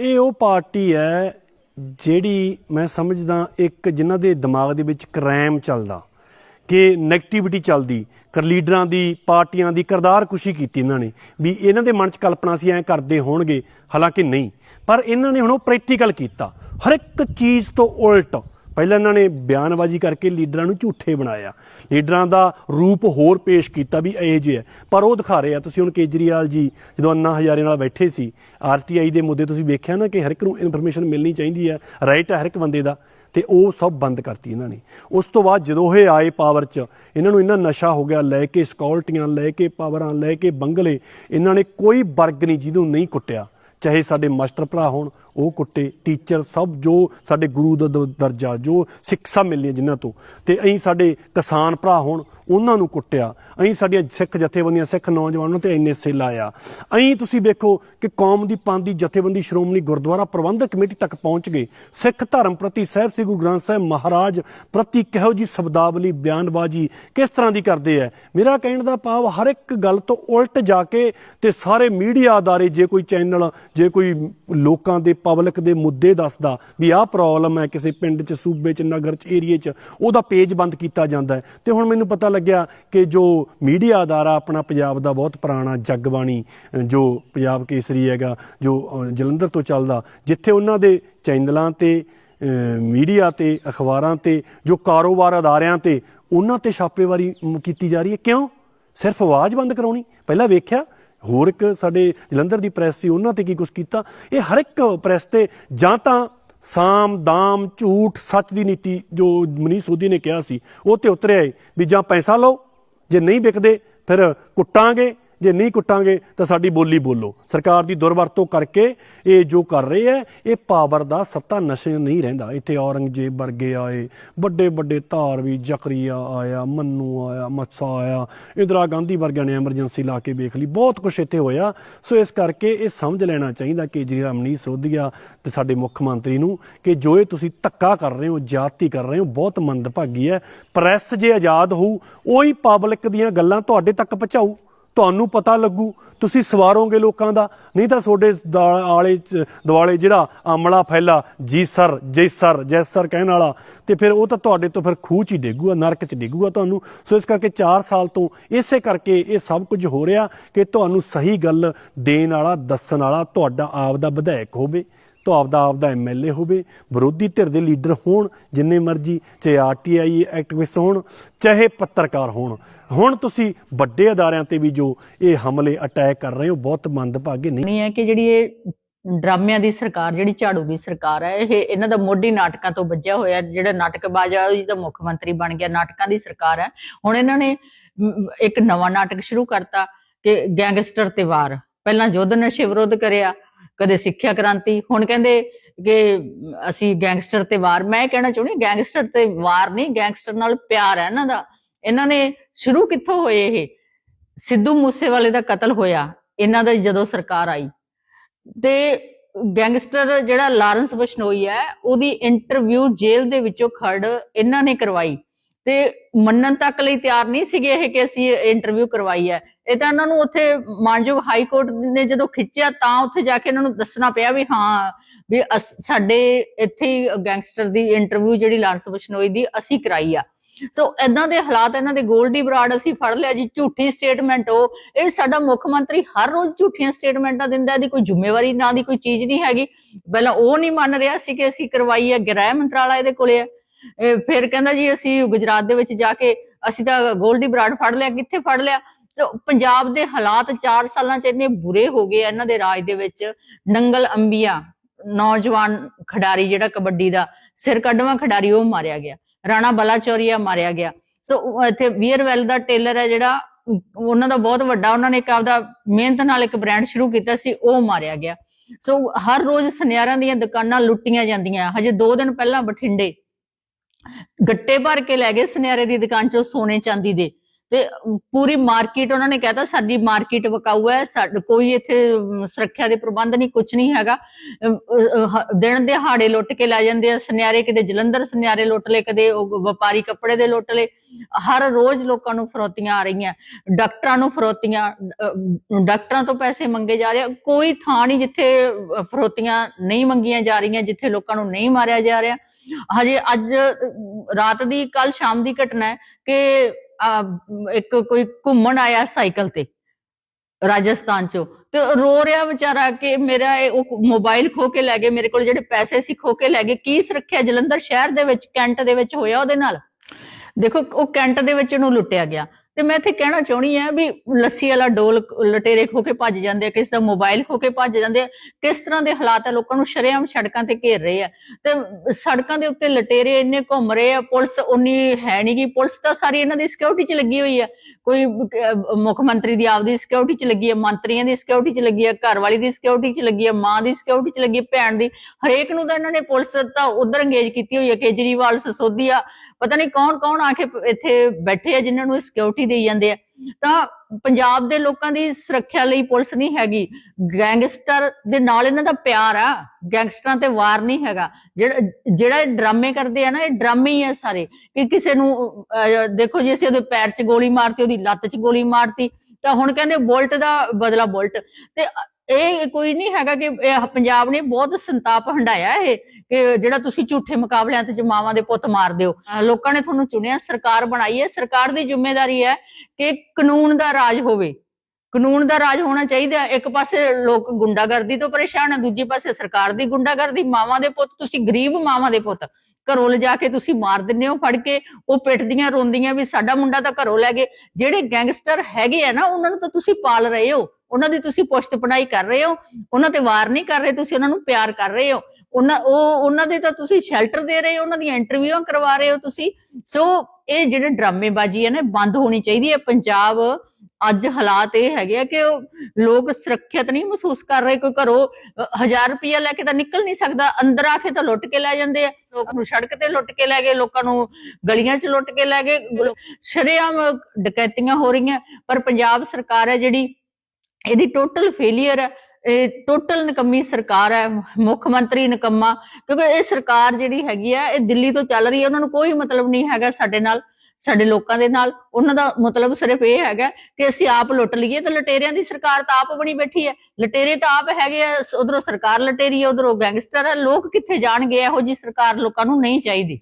ਇਹ ਉਹ ਪਾਰਟੀ ਹੈ ਜਿਹੜੀ ਮੈਂ ਸਮਝਦਾ ਇੱਕ ਜਿਨ੍ਹਾਂ ਦੇ ਦਿਮਾਗ ਦੇ ਵਿੱਚ ਕ੍ਰਾਈਮ ਚੱਲਦਾ, ਕਿ ਨੈਗੇਟਿਵਿਟੀ ਚੱਲਦੀ ਕਰ ਲੀਡਰਾਂ ਦੀ, ਪਾਰਟੀਆਂ ਦੀ ਕਰਦਾਰ ਕੁਸ਼ੀ ਕੀਤੀ ਇਹਨਾਂ ਨੇ, ਵੀ ਇਹਨਾਂ ਦੇ ਮਨ 'ਚ ਕਲਪਨਾ ਸੀ ਐਂ ਕਰਦੇ ਹੋਣਗੇ, ਹਾਲਾਂਕਿ ਨਹੀਂ। ਪਰ ਇਹਨਾਂ ਨੇ ਹੁਣ ਉਹ ਪ੍ਰੈਕਟੀਕਲ ਕੀਤਾ। ਹਰ ਇੱਕ ਚੀਜ਼ ਤੋਂ ਉਲਟ ਪਹਿਲਾਂ ਇਹਨਾਂ ਨੇ ਬਿਆਨਬਾਜ਼ੀ ਕਰਕੇ ਲੀਡਰਾਂ ਨੂੰ ਝੂਠੇ ਬਣਾਇਆ। ਲੀਡਰਾਂ ਦਾ ਰੂਪ ਹੋਰ ਪੇਸ਼ ਕੀਤਾ ਵੀ ਇਹ ਜੇ ਹੈ। ਪਰ ਉਹ ਦਿਖਾ ਰਹੇ ਆ, ਤੁਸੀਂ ਹੁਣ ਕੇਜਰੀਵਾਲ ਜੀ ਜਦੋਂ ਅੰਨਾ ਹਜ਼ਾਰੇ ਨਾਲ ਬੈਠੇ ਸੀ ਆਰਟੀਆਈ ਦੇ ਮੁੱਦੇ ਤੁਸੀਂ ਵੇਖਿਆ ਨਾ ਕਿ ਹਰ ਇੱਕ ਨੂੰ ਇਨਫੋਰਮੇਸ਼ਨ ਮਿਲਣੀ ਚਾਹੀਦੀ ਹੈ, ਰਾਈਟ ਹੈ ਹਰ ਇੱਕ ਬੰਦੇ ਦਾ, ਤੇ ਉਹ ਸਭ ਬੰਦ ਕਰਤੀ ਇਹਨਾਂ ਨੇ। ਉਸ ਤੋਂ ਬਾਅਦ ਜਦੋਂ ਇਹ ਆਏ ਪਾਵਰ 'ਚ, ਇਹਨਾਂ ਨੂੰ ਇੰਨਾ ਨਸ਼ਾ ਹੋ ਗਿਆ, ਲੈ ਕੇ ਸਕਿਉਰਟੀਆਂ, ਲੈ ਕੇ ਪਾਵਰਾਂ, ਲੈ ਕੇ ਬੰਗਲੇ, ਇਹਨਾਂ ਨੇ ਕੋਈ ਵਰਗ ਨਹੀਂ ਜਿਹਨੂੰ ਨਹੀਂ ਕੁੱਟਿਆ। ਚਾਹੇ ਸਾਡੇ ਮਾਸਟਰ ਭਰਾ ਹੋਣ ਉਹ ਕੁੱਟੇ ਟੀਚਰ ਸਭ ਜੋ ਸਾਡੇ ਗੁਰੂ ਦਾ ਦ- ਦਰਜਾ, ਜੋ ਸਿੱਖਿਆ ਮਿਲਣੀ ਹੈ ਜਿਨ੍ਹਾਂ ਤੋਂ, ਤੇ ਅਸੀਂ ਸਾਡੇ ਕਿਸਾਨ ਭਰਾ ਹੋਣ, ਉਹਨਾਂ ਨੂੰ ਕੁੱਟਿਆ। ਅਸੀਂ ਸਾਡੀਆਂ ਸਿੱਖ ਜਥੇਬੰਦੀਆਂ, ਸਿੱਖ ਨੌਜਵਾਨਾਂ ਤੇ ਇੰਨੇ ਸੇਲ ਆਇਆ ਅਸੀਂ ਤੁਸੀਂ ਵੇਖੋ ਕਿ ਕੌਮ ਦੀ ਪੰਥ ਦੀ ਜਥੇਬੰਦੀ ਸ਼੍ਰੋਮਣੀ ਗੁਰਦੁਆਰਾ ਪ੍ਰਬੰਧਕ ਕਮੇਟੀ ਤੱਕ ਪਹੁੰਚ ਗਏ। ਸਿੱਖ ਧਰਮ ਪ੍ਰਤੀ ਸਾਹਿਬ ਸ੍ਰੀ ਗੁਰੂ ਗ੍ਰੰਥ ਸਾਹਿਬ ਮਹਾਰਾਜ ਪ੍ਰਤੀ ਕਿਹੋ ਜੀ ਸ਼ਬਦਾਵਲੀ, ਬਿਆਨਬਾਜ਼ੀ ਕਿਸ ਤਰ੍ਹਾਂ ਦੀ ਕਰਦੇ ਹੈ ਮੇਰਾ ਕਹਿਣ ਦਾ ਭਾਵ ਹਰ ਇੱਕ ਗੱਲ ਤੋਂ ਉਲਟ ਜਾ ਕੇ ਤੇ ਸਾਰੇ ਮੀਡੀਆ ਅਦਾਰੇ ਜੇ ਕੋਈ ਚੈਨਲ, ਜੇ ਕੋਈ ਲੋਕਾਂ ਦੇ ਪਬਲਿਕ ਦੇ ਮੁੱਦੇ ਦੱਸਦਾ ਵੀ ਆਹ ਪ੍ਰੋਬਲਮ ਹੈ ਕਿਸੇ ਪਿੰਡ 'ਚ, ਸੂਬੇ 'ਚ, ਨਗਰ 'ਚ ਏਰੀਏ 'ਚ, ਉਹਦਾ ਪੇਜ ਬੰਦ ਕੀਤਾ ਜਾਂਦਾ ਹੈ। ਤੇ ਹੁਣ ਮੈਨੂੰ ਪਤਾ ਲੱਗਿਆ ਕਿ ਜੋ ਮੀਡੀਆ ਅਦਾਰਾ ਆਪਣਾ ਪੰਜਾਬ ਦਾ ਬਹੁਤ ਪੁਰਾਣਾ ਜਗਬਾਣੀ ਜੋ ਪੰਜਾਬ ਕੇਸਰੀ ਹੈਗਾ, ਜੋ ਜਲੰਧਰ ਤੋਂ ਚੱਲਦਾ, ਜਿੱਥੇ ਉਹਨਾਂ ਦੇ ਚੈਨਲਾਂ ਤੇ ਮੀਡੀਆ ਤੇ, ਅਖਬਾਰਾਂ ਤੇ, ਜੋ ਕਾਰੋਬਾਰ ਅਦਾਰਿਆਂ ਤੇ, ਉਹਨਾਂ ਤੇ ਛਾਪੇਵਾਰੀ ਕੀਤੀ ਜਾ ਰਹੀ ਹੈ। ਕਿਉਂ? ਸਿਰਫ ਆਵਾਜ਼ ਬੰਦ ਕਰਾਉਣੀ। ਪਹਿਲਾਂ ਵੇਖਿਆ ਹੋਰ ਇੱਕ ਸਾਡੇ ਜਲੰਧਰ ਦੀ ਪ੍ਰੈਸ ਸੀ, ਉਹਨਾਂ ਤੇ ਕੀ ਕੁਝ ਕੀਤਾ? ਇਹ ਹਰ ਇੱਕ ਪ੍ਰੈਸ ਤੇ ਜਾਂ ਤਾਂ ਸਾਮ, ਦਾਮ, ਝੂਠ, ਸੱਚ ਦੀ ਨੀਤੀ ਜੋ ਮਨੀਸ਼ ਸੋਧੀ ਨੇ ਕਿਹਾ ਸੀ, ਉਹ ਤੇ ਉਤਰਿਆ ਏ ਵੀ ਜਾਂ ਪੈਸਾ ਲਓ, ਜੇ ਨਹੀਂ ਵਿਕਦੇ, ਫਿਰ ਕੁੱਟਾਂਗੇ ਜੇ ਨਹੀਂ ਕੁੱਟਾਂਗੇ ਤਾਂ ਸਾਡੀ ਬੋਲੀ ਬੋਲੋ। ਸਰਕਾਰ ਦੀ ਦੁਰਵਰਤੋਂ ਕਰਕੇ ਇਹ ਜੋ ਕਰ ਰਹੇ ਹੈ, ਇਹ ਪਾਵਰ ਦਾ ਸੱਤਾ ਨਸ਼ੇ ਨਹੀਂ ਰਹਿੰਦਾ। ਇੱਥੇ ਔਰੰਗਜ਼ੇਬ ਵਰਗੇ ਆਏ ਵੱਡੇ ਵੱਡੇ ਧਾਰਵੀ ਜ਼ਕਰੀਆ ਆਇਆ, ਮੰਨੂ ਆਇਆ, ਮੱਸਾ ਆਇਆ। ਇੰਦਰਾ ਗਾਂਧੀ ਵਰਗਿਆਂ ਨੇ ਐਮਰਜੈਂਸੀ ਲਾ ਕੇ ਵੇਖ ਲਈ। ਬਹੁਤ ਕੁਝ ਇੱਥੇ ਹੋਇਆ। ਸੋ ਇਸ ਕਰਕੇ ਇਹ ਸਮਝ ਲੈਣਾ ਚਾਹੀਦਾ ਕੇਜਰੀਵਾਲ ਮਨੀਸ਼ ਸੋਧੀਆ ਤੇ ਸਾਡੇ ਮੁੱਖ ਮੰਤਰੀ ਨੂੰ ਕਿ ਜੋ ਇਹ ਤੁਸੀਂ ਧੱਕਾ ਕਰ ਰਹੇ ਹੋ, ਜਾਤੀ ਕਰ ਰਹੇ ਹੋ, ਬਹੁਤ ਮੰਦਭਾਗੀ ਹੈ। ਪ੍ਰੈਸ ਜੇ ਆਜ਼ਾਦ ਹੋਊ, ਉਹੀ ਪਬਲਿਕ ਦੀਆਂ ਗੱਲਾਂ ਤੁਹਾਡੇ ਤੱਕ ਪਹੁੰਚਾਊ। ਤੁਹਾਨੂੰ ਪਤਾ ਲੱਗੂ, ਤੁਸੀਂ ਸਵਾਰੋਗੇ ਲੋਕਾਂ ਦਾ। ਨਹੀਂ ਤਾਂ ਤੁਹਾਡੇ ਦਾ- ਆਲੇ ਚ- ਦੁਆਲੇ ਜਿਹੜਾ ਆਮਲਾ ਫੈਲਾ, ਜੀ ਸਰ, ਜੈ ਸਰ ਜੈ ਸਰ ਕਹਿਣ ਵਾਲਾ, ਤੇ ਫਿਰ ਉਹ ਤਾਂ ਤੁਹਾਡੇ ਤੋਂ ਫਿਰ ਖੂਹ ਚ ਹੀ ਡੇਗੂਗਾ, ਨਰਕ ਚ ਡੇਗੂਗਾ ਤੁਹਾਨੂੰ। ਸੋ ਇਸ ਕਰਕੇ 4 ਸਾਲ ਤੋਂ ਇਸੇ ਕਰਕੇ ਇਹ ਸਭ ਕੁਝ ਹੋ ਰਿਹਾ ਕਿ ਤੁਹਾਨੂੰ ਸਹੀ ਗੱਲ ਦੇਣ ਵਾਲਾ, ਦੱਸਣ ਵਾਲਾ ਤੁਹਾਡਾ ਆਪ ਦਾ ਵਿਧਾਇਕ ਹੋਵੇ। ਤੋਂ ਆਪਦਾ ਆਪਦਾ ਐਮਐਲਏ ਹੋਵੇ, ਵਿਰੋਧੀ ਧਿਰ ਦੇ ਲੀਡਰ ਹੋਣ, ਜਿੰਨੇ ਮਰਜ਼ੀ, ਚਾਹੇ ਆਰਟੀਆਈ ਐਕਟਿਵਿਸਟ ਹੋਣ, ਚਾਹੇ ਪੱਤਰਕਾਰ ਹੋਣ। ਹੁਣ ਤੁਸੀਂ ਵੱਡੇ ਅਦਾਰਿਆਂ ਤੇ ਵੀ ਜੋ ਇਹ ਹਮਲੇ ਅਟੈਕ ਕਰ ਰਹੇ ਹੋ, ਬਹੁਤ ਮੰਦਭਾਗੇ ਨਹੀਂ। ਹੈ ਕਿ ਜਿਹੜੀ ਇਹ ਡਰਾਮਿਆਂ ਦੀ ਸਰਕਾਰ, ਜਿਹੜੀ ਝਾੜੂ ਦੀ ਸਰਕਾਰ ਹੈ, ਇਹ ਇਹਨਾਂ ਦਾ ਮੋਢੀ ਨਾਟਕਾਂ ਤੋਂ ਵੱਜਿਆ ਹੋਇਆ, ਜਿਹੜਾ ਨਾਟਕਬਾਜ਼ ਆ ਉਹ ਤਾਂ ਮੁੱਖ ਮੰਤਰੀ ਬਣ ਗਿਆ, ਨਾਟਕਾਂ ਦੀ ਸਰਕਾਰ ਹੈ। ਹੁਣ ਇਹਨਾਂ ਨੇ ਇੱਕ ਨਵਾਂ ਨਾਟਕ ਸ਼ੁਰੂ ਕਰਤਾ, ਕਿ ਗੈਂਗਸਟਰ ਤੇ ਵਾਰ ਪਹਿਲਾਂ ਯੁੱਧ ਨਸ਼ੇ ਵਿਰੋਧ ਕਰਿਆ ਕਦੇ ਸਿੱਖਿਆ ਕ੍ਰਾਂਤੀ, ਹੁਣ ਕਹਿੰਦੇ ਕਿ ਅਸੀਂ ਗੈਂਗਸਟਰ ਤੇ ਵਾਰ, ਮੈਂ ਕਹਿਣਾ ਚਾਹੁੰਦੀ ਗੈਂਗਸਟਰ ਤੇ ਵਾਰ ਨਹੀਂ, ਗੈਂਗਸਟਰ ਨਾਲ ਪਿਆਰ ਹੈ ਇਹਨਾਂ ਦਾ। ਇਹਨਾਂ ਨੇ ਸ਼ੁਰੂ ਕਿੱਥੋਂ ਹੋਏ ਇਹ? ਸਿੱਧੂ ਮੂਸੇਵਾਲੇ ਦਾ ਕਤਲ ਹੋਇਆ, ਇਹਨਾਂ ਦਾ ਜਦੋਂ ਸਰਕਾਰ ਆਈ। ਤੇ ਗੈਂਗਸਟਰ ਜਿਹੜਾ ਲਾਰੈਂਸ ਬਸ਼ਨੋਈ ਹੈ, ਉਹਦੀ ਇੰਟਰਵਿਊ ਜੇਲ੍ਹ ਦੇ ਵਿੱਚੋਂ ਖੜ ਇਹਨਾਂ ਨੇ ਕਰਵਾਈ। ਤੇ ਮੰਨਣ ਤੱਕ ਲਈ ਤਿਆਰ ਨਹੀਂ ਸੀਗੇ ਇਹ ਕਿ ਅਸੀਂ ਇੰਟਰਵਿਊ ਕਰਵਾਈ ਹੈ। ਇਹ ਤਾਂ ਇਹਨਾਂ ਨੂੰ ਉੱਥੇ ਮਾਨਯੋਗ ਹਾਈ ਕੋਰਟ ਨੇ ਜਦੋਂ ਖਿੱਚਿਆ ਤਾਂ ਉੱਥੇ ਜਾ ਕੇ ਇਹਨਾਂ ਨੂੰ ਦੱਸਣਾ ਪਿਆ ਵੀ ਹਾਂ, ਵੀ ਅਸ- ਸਾਡੇ ਇੱਥੇ ਗੈਂਗਸਟਰ ਦੀ ਇੰਟਰਵਿਊ ਜਿਹੜੀ ਲਾਂਸ ਬਿਸ਼ਨੋਈ ਦੀ ਅਸੀਂ ਕਰਾਈ ਆ। ਸੋ ਇਦਾਂ ਦੇ ਹਾਲਾਤ ਇਹਨਾਂ ਦੇ ਗੋਲਡੀ ਬਰਾੜ ਅਸੀਂ ਫੜ ਲਿਆ ਜੀ, ਝੂਠੀ ਸਟੇਟਮੈਂਟ ਉਹ। ਇਹ ਸਾਡਾ ਮੁੱਖ ਮੰਤਰੀ ਹਰ ਰੋਜ਼ ਝੂਠੀਆਂ ਸਟੇਟਮੈਂਟਾਂ ਦਿੰਦਾ, ਇਹਦੀ ਕੋਈ ਜ਼ਿੰਮੇਵਾਰੀ ਨਾ ਦੀ ਕੋਈ ਚੀਜ਼ ਨਹੀਂ ਹੈਗੀ। ਪਹਿਲਾਂ ਉਹ ਨਹੀਂ ਮੰਨ ਰਿਹਾ ਸੀ ਕਿ ਅਸੀਂ ਕਰਵਾਈ ਹੈ ਗ੍ਰਹਿ ਮੰਤਰਾਲਾ ਦੇ ਕੋਲੇ ਹੈ ਇਹ ਫਿਰ ਕਹਿੰਦਾ ਜੀ ਅਸੀਂ ਗੁਜਰਾਤ ਦੇ ਵਿੱਚ ਜਾ ਕੇ, ਅਸੀਂ ਤਾਂ ਗੋਲਡੀ ਬਰਾੜ ਫੜ ਲਿਆ, ਕਿੱਥੇ ਫੜ ਲਿਆ? ਪੰਜਾਬ ਦੇ ਹਾਲਾਤ 4 ਸਾਲਾਂ ਚ ਇੰਨੇ ਬੁਰੇ ਹੋ ਗਏ ਇਹਨਾਂ ਦੇ ਰਾਜ ਦੇ ਵਿੱਚ। ਨੰਗਲ ਅੰਬੀਆ, ਨੌਜਵਾਨ ਖਿਡਾਰੀ ਜਿਹੜਾ ਕਬੱਡੀ ਦਾ, ਸਿਰ ਕੱਢਵਾਂ ਖਿਡਾਰੀ ਉਹ ਮਾਰਿਆ ਗਿਆ। ਰਾਣਾ ਬਲਾਚੌਰੀਆ ਮਾਰਿਆ ਗਿਆ। ਸੋ ਇੱਥੇ ਵੀਅਰਵੈਲ ਦਾ ਟੇਲਰ ਹੈ ਜਿਹੜਾ, ਉਹਨਾਂ ਦਾ ਬਹੁਤ ਵੱਡਾ, ਉਹਨਾਂ ਨੇ ਇੱਕ ਆਪਦਾ ਮਿਹਨਤ ਨਾਲ ਇੱਕ ਬ੍ਰਾਂਡ ਸ਼ੁਰੂ ਕੀਤਾ ਸੀ, ਉਹ ਮਾਰਿਆ ਗਿਆ। ਸੋ ਹਰ ਰੋਜ਼ ਸੁਨਿਆਰਾਂ ਦੀਆਂ ਦੁਕਾਨਾਂ ਲੁੱਟੀਆਂ ਜਾਂਦੀਆਂ। ਹਜੇ 2 ਦਿਨ ਪਹਿਲਾਂ ਬਠਿੰਡੇ, ਗੱਟੇ ਭਰ ਕੇ ਲੈ ਗਏ ਸੁਨਿਆਰੇ ਦੀ ਦੁਕਾਨ ਚੋਂ ਸੋਨੇ ਚਾਂਦੀ ਦੇ। ਤੇ ਪੂਰੀ ਮਾਰਕੀਟ ਉਹਨਾਂ ਨੇ ਕਹਿਤਾ, ਸਾਡੀ ਮਾਰਕੀਟ ਵਕਾਊ ਹੈ ਕੋਈ ਇੱਥੇ ਸੁਰੱਖਿਆ ਦੇ ਪ੍ਰਬੰਧ ਨਹੀਂ ਕੁਝ ਨਹੀਂ ਹੈਗਾ। ਦਿਨ ਦਿਹਾੜੇ ਲੁੱਟ ਕੇ ਲੈ ਜਾਂਦੇ ਆ, ਸੁਨਿਆਰੇ ਕਿਤੇ ਜਲੰਧਰ ਸੁਨਿਆਰੇ ਲੁੱਟ ਲਏ, ਕਦੇ ਵਪਾਰੀ ਕੱਪੜੇ ਦੇ ਲੁੱਟ ਲਏ। ਹਰ ਰੋਜ਼ ਲੋਕਾਂ ਨੂੰ ਫਰੋਤੀਆਂ ਆ ਰਹੀਆਂ, ਡਾਕਟਰਾਂ ਨੂੰ ਫਰੋਤੀਆਂ ਡਾਕਟਰਾਂ ਤੋਂ ਪੈਸੇ ਮੰਗੇ ਜਾ ਰਹੇ ਕੋਈ ਥਾਂ ਨਹੀਂ ਜਿੱਥੇ ਫਰੋਤੀਆਂ ਨਹੀਂ ਮੰਗੀਆਂ ਜਾ ਰਹੀਆਂ, ਜਿੱਥੇ ਲੋਕਾਂ ਨੂੰ ਨਹੀਂ ਮਾਰਿਆ ਜਾ ਰਿਹਾ। ਹਜੇ ਅੱਜ ਰਾਤ ਦੀ ਕੱਲ ਸ਼ਾਮ ਦੀ ਘਟਨਾ ਹੈ ਕਿ ਇੱਕ ਕੋਈ ਘੁੰਮਣ ਆਇਆ ਸਾਈਕਲ ਤੇ, ਰਾਜਸਥਾਨ ਚੋਂ। ਤੇ ਰੋ ਰਿਹਾ ਵਿਚਾਰਾ ਕਿ ਮੇਰਾ ਇਹ ਉਹ ਮੋਬਾਈਲ ਖੋ ਕੇ ਲੈ ਗਏ, ਮੇਰੇ ਕੋਲ ਜਿਹੜੇ ਪੈਸੇ ਸੀ ਖੋ ਕੇ ਲੈ ਗਏ। ਕੀ ਸੁਰੱਖਿਆ? ਜਲੰਧਰ ਸ਼ਹਿਰ ਦੇ ਵਿੱਚ, ਕੈਂਟ ਦੇ ਵਿੱਚ ਹੋਇਆ ਉਹਦੇ ਨਾਲ? ਦੇਖੋ, ਉਹ ਕੈਂਟ ਦੇ ਵਿੱਚ ਉਹਨੂੰ ਲੁੱਟਿਆ ਗਿਆ। ਤੇ ਮੈਂ ਇੱਥੇ ਕਹਿਣਾ ਚਾਹੁੰਦੀ ਆ ਵੀ ਲੱਸੀ ਵਾਲਾ ਡੋਲ ਲਟੇਰੇ ਖੋ ਕੇ ਭੱਜ ਜਾਂਦੇ ਆ, ਕਿਸੇ ਦਾ ਮੋਬਾਈਲ ਖੋ ਕੇ ਭੱਜ ਜਾਂਦੇ ਆ, ਕਿਸ ਤਰ੍ਹਾਂ ਦੇ ਹਾਲਾਤ ਆ, ਲੋਕਾਂ ਨੂੰ ਸ਼ਰੇਆਮ ਸੜਕਾਂ ਤੇ ਘੇਰ ਰਹੇ ਆ। ਤੇ ਸੜਕਾਂ ਦੇ ਉੱਤੇ ਲਟੇਰੇ ਇੰਨੇ ਘੁੰਮ ਰਹੇ ਆ, ਪੁਲਿਸ ਉਨੀ ਹੈ ਨਹੀਂਗੀ ਪੁਲਿਸ ਤਾਂ ਸਾਰੀ ਇਹਨਾਂ ਦੀ ਸਿਕਿਉਰਿਟੀ 'ਚ ਲੱਗੀ ਹੋਈ ਆ। ਕੋਈ ਮੁੱਖ ਮੰਤਰੀ ਦੀ ਆਪਦੀ ਸਿਕਿਉਰਿਟੀ 'ਚ ਲੱਗੀ ਹੈ ਮੰਤਰੀਆਂ ਦੀ ਸਿਕਿਉਰਿਟੀ 'ਚ ਲੱਗੀ ਹੈ ਘਰ ਵਾਲੀ ਦੀ ਸਿਕਿਉਰਿਟੀ 'ਚ ਲੱਗੀ ਹੈ ਮਾਂ ਦੀ ਸਿਕਿਉਰਿਟੀ 'ਚ ਲੱਗੀ ਭੈਣ ਦੀ। ਹਰੇਕ ਨੂੰ ਤਾਂ ਇਹਨਾਂ ਨੇ ਪੁਲਿਸ ਤਾਂ ਉਧਰ ਅੰਗੇਜ ਕੀਤੀ ਹੋਈ ਹੈ ਕੇਜਰੀਵਾਲ, ਸਸੋਦੀਆ ਪਤਾ ਨਹੀਂ ਕੌਣ ਕੌਣ ਆ ਕੇ ਇੱਥੇ ਬੈਠੇ ਆ ਜਿਨ੍ਹਾਂ ਨੂੰ ਸਿਕਿਉਰਿਟੀ ਦੇਈ ਜਾਂਦੇ ਆ। ਤਾਂ ਪੰਜਾਬ ਦੇ ਲੋਕਾਂ ਦੀ ਸੁਰੱਖਿਆ ਲਈ ਪੁਲਿਸ ਨਹੀਂ ਹੈਗੀ। ਗੈਂਗਸਟਰ ਦੇ ਨਾਲ ਇਹਨਾਂ ਦਾ ਪਿਆਰ ਆ। ਗੈਂਗਸਟਰਾਂ ਤੇ ਵਾਰ ਨਹੀਂ ਹੈਗਾ। ਜਿਹੜਾ ਜਿਹੜਾ ਇਹ ਡਰਾਮੇ ਕਰਦੇ ਆ ਨਾ ਇਹ ਡਰਾਮੇ ਹੀ ਆ ਸਾਰੇ। ਕਿ ਕਿਸੇ ਨੂੰ ਅਹ, ਦੇਖੋ ਜੇ ਅਸੀਂ ਉਹਦੇ ਪੈਰ 'ਚ ਗੋਲੀ ਮਾਰਤੀ ਉਹਦੀ ਲੱਤ 'ਚ ਗੋਲੀ ਮਾਰਤੀ। ਤਾਂ ਹੁਣ ਕਹਿੰਦੇ ਬੋਲਟ ਦਾ ਬਦਲਾ ਬੋਲਟ। ਤੇ ਇਹ ਕੋਈ ਨਹੀਂ ਹੈਗਾ ਕਿ ਪੰਜਾਬ ਨੇ ਬਹੁਤ ਸੰਤਾਪ ਹੰਡਾਇਆ ਇਹ, ਕਿ ਜਿਹੜਾ ਤੁਸੀਂ ਝੂਠੇ ਮੁਕਾਬਲਿਆਂ ਤੇ ਜਮਾਵਾਂ ਦੇ ਪੁੱਤ ਮਾਰ ਦਿਓ। ਲੋਕਾਂ ਨੇ ਤੁਹਾਨੂੰ ਚੁਣਿਆ, ਸਰਕਾਰ ਬਣਾਈ ਹੈ। ਸਰਕਾਰ ਦੀ ਜ਼ਿੰਮੇਵਾਰੀ ਹੈ ਕਿ ਕਾਨੂੰਨ ਦਾ ਰਾਜ ਹੋਵੇ। ਕਾਨੂੰਨ ਦਾ ਰਾਜ ਹੋਣਾ ਚਾਹੀਦਾ ਇੱਕ ਪਾਸੇ ਲੋਕ ਗੁੰਡਾਗਰਦੀ ਤੋਂ ਪਰੇਸ਼ਾਨ ਹੈ ਦੂਜੇ ਪਾਸੇ ਸਰਕਾਰ ਦੀ ਗੁੰਡਾਗਰਦੀ। ਮਾਵਾਂ ਦੇ ਪੁੱਤ, ਤੁਸੀਂ ਗਰੀਬ ਮਾਵਾਂ ਦੇ ਪੁੱਤ। ਘਰੋਂ ਲਿਜਾ ਕੇ ਤੁਸੀਂ ਮਾਰ ਦਿੰਦੇ ਹੋ ਫੜ ਕੇ। ਉਹ ਪਿੱਟਦੀਆਂ ਰੋਂਦੀਆਂ ਵੀ ਸਾਡਾ ਮੁੰਡਾ ਤਾਂ ਘਰੋਂ ਲੈ ਗਏ। ਜਿਹੜੇ ਗੈਂਗਸਟਰ ਹੈਗੇ ਆ ਨਾ, ਉਹਨਾਂ ਨੂੰ ਤਾਂ ਤੁਸੀਂ ਪਾਲ ਰਹੇ ਹੋ। ਉਹਨਾਂ ਦੀ ਤੁਸੀਂ ਪੁਸ਼ਤ ਪਣਾਈ ਕਰ ਰਹੇ ਹੋ, ਉਹਨਾਂ ਤੇ ਵਾਰ ਨਹੀਂ ਕਰ ਰਹੇ, ਤੁਸੀਂ ਉਹਨਾਂ ਨੂੰ ਪਿਆਰ ਕਰ ਰਹੇ ਹੋ। ਉਹਨਾਂ, ਉਹ, ਉਹਨਾਂ ਦੇ ਤਾਂ ਤੁਸੀਂ ਸ਼ੈਲਟਰ ਦੇ ਰਹੇ ਹੋ, ਉਹਨਾਂ ਦੀਆਂ ਇੰਟਰਵਿਊਆਂ ਕਰਵਾ ਰਹੇ ਹੋ ਤੁਸੀਂ। ਸੋ ਇਹ ਜਿਹੜੇ ਡਰਾਮੇਬਾਜ਼ੀ ਹੈ ਨਾ ਬੰਦ ਹੋਣੀ ਚਾਹੀਦੀ ਹੈ। ਪੰਜਾਬ ਅੱਜ ਹਾਲਾਤ ਇਹ ਹੈਗੇ ਆ ਕਿ ਉਹ ਲੋਕ ਸੁਰੱਖਿਅਤ ਨਹੀਂ ਮਹਿਸੂਸ ਕਰ ਰਹੇ, ਕੋਈ ਘਰੋਂ 1000 ਰੁਪਇਆ ਲੈ ਕੇ ਤਾਂ ਨਿਕਲ ਨਹੀਂ ਸਕਦਾ। ਅੰਦਰ ਆ ਕੇ ਤਾਂ ਲੁੱਟ ਕੇ ਲੈ ਜਾਂਦੇ ਆ। ਲੋਕ ਨੂੰ ਸੜਕ ਤੇ ਲੁੱਟ ਕੇ ਲੈ ਗਏ, ਲੋਕਾਂ ਨੂੰ ਗਲੀਆਂ 'ਚ ਲੁੱਟ ਕੇ ਲੈ ਗਏ। ਸ਼ਰੇਆਮ ਡਕੈਤੀਆਂ ਹੋ ਰਹੀਆਂ। ਪਰ ਪੰਜਾਬ ਸਰਕਾਰ ਹੈ ਜਿਹੜੀ ਇਹਦੀ ਟੋਟਲ ਫੇਲਿਅਰ ਹੈ, ਇਹ ਟੋਟਲ ਨਕਮੀ ਸਰਕਾਰ ਹੈ, ਮੁੱਖ ਮੰਤਰੀ ਨਕਮਾ, ਕਿਉਂਕਿ ਇਹ ਸਰਕਾਰ ਜਿਹੜੀ ਹੈਗੀ ਆ ਇਹ ਦਿੱਲੀ ਤੋਂ ਚੱਲ ਰਹੀ ਹੈ, ਉਹਨਾਂ ਨੂੰ ਕੋਈ ਮਤਲਬ ਨਹੀਂ ਹੈਗਾ ਸਾਡੇ ਨਾਲ, ਸਾਡੇ ਲੋਕਾਂ ਦੇ ਨਾਲ। ਉਹਨਾਂ ਦਾ ਮਤਲਬ ਸਿਰਫ ਇਹ ਹੈਗਾ ਕਿ ਅਸੀਂ ਆਪ ਲੁੱਟ ਲਈਏ ਤੇ ਲਟੇਰਿਆਂ ਦੀ ਸਰਕਾਰ ਤਾਂ ਆਪ ਬਣੀ ਬੈਠੀ ਹੈ। ਲਟੇਰੇ ਤਾਂ ਆਪ ਹੈਗੇ ਆ ਉਧਰੋਂ ਸਰਕਾਰ ਲਟੇਰੀ ਹੈ, ਉਧਰੋਂ ਗੈਂਗਸਟਰ ਹੈ। ਲੋਕ ਕਿੱਥੇ ਜਾਣਗੇ? ਇਹੋ ਜੀ ਸਰਕਾਰ ਲੋਕਾਂ ਨੂੰ ਨਹੀਂ ਚਾਹੀਦੀ।